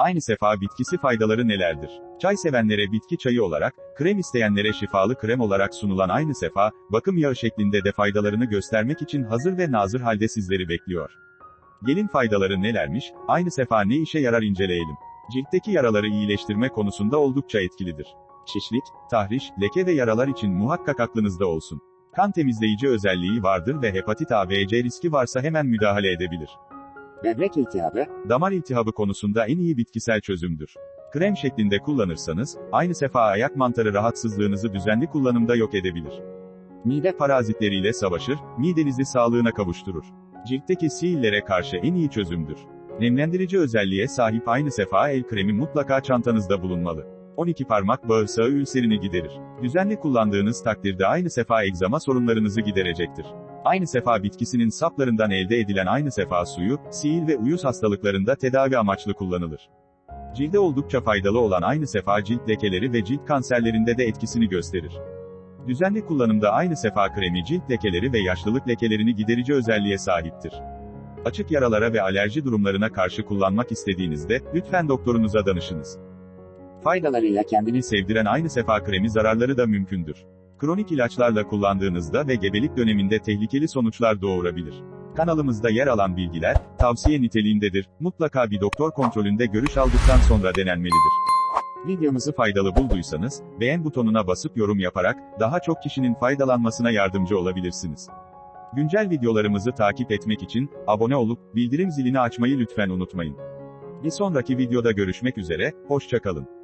Aynı sefa bitkisi faydaları nelerdir? Çay sevenlere bitki çayı olarak, krem isteyenlere şifalı krem olarak sunulan aynı sefa, bakım yağı şeklinde de faydalarını göstermek için hazır ve nazır halde sizleri bekliyor. Gelin faydaları nelermiş, aynı sefa ne işe yarar inceleyelim. Ciltteki yaraları iyileştirme konusunda oldukça etkilidir. Şişlik, tahriş, leke ve yaralar için muhakkak aklınızda olsun. Kan temizleyici özelliği vardır ve hepatit A ve C riski varsa hemen müdahale edebilir. Böbrek iltihabı, Damar iltihabı konusunda en iyi bitkisel çözümdür. Krem şeklinde kullanırsanız, aynı sefa ayak mantarı rahatsızlığınızı düzenli kullanımda yok edebilir. Mide parazitleriyle savaşır, midenizi sağlığına kavuşturur. Ciltteki sihirlere karşı en iyi çözümdür. Nemlendirici özelliğe sahip aynı sefa el kremi mutlaka çantanızda bulunmalı. 12 parmak bağırsağı ülserini giderir. Düzenli kullandığınız takdirde aynı sefa egzama sorunlarınızı giderecektir. Aynı sefa bitkisinin saplarından elde edilen aynı sefa suyu, sihir ve uyuz hastalıklarında tedavi amaçlı kullanılır. Cilde oldukça faydalı olan aynı sefa cilt lekeleri ve cilt kanserlerinde de etkisini gösterir. Düzenli kullanımda aynı sefa kremi cilt lekeleri ve yaşlılık lekelerini giderici özelliğe sahiptir. Açık yaralara ve alerji durumlarına karşı kullanmak istediğinizde, lütfen doktorunuza danışınız. faydalarıyla Kendini sevdiren aynı sefa kremi zararları da mümkündür. Kronik ilaçlarla kullandığınızda ve gebelik döneminde tehlikeli sonuçlar doğurabilir. Kanalımızda yer alan bilgiler, tavsiye niteliğindedir. Mutlaka bir doktor kontrolünde görüş aldıktan sonra denenmelidir. Videomuzu faydalı bulduysanız, beğen butonuna basıp yorum yaparak, daha çok kişinin faydalanmasına yardımcı olabilirsiniz. Güncel videolarımızı takip etmek için, abone olup, bildirim zilini açmayı lütfen unutmayın. Bir sonraki videoda görüşmek üzere, hoşçakalın.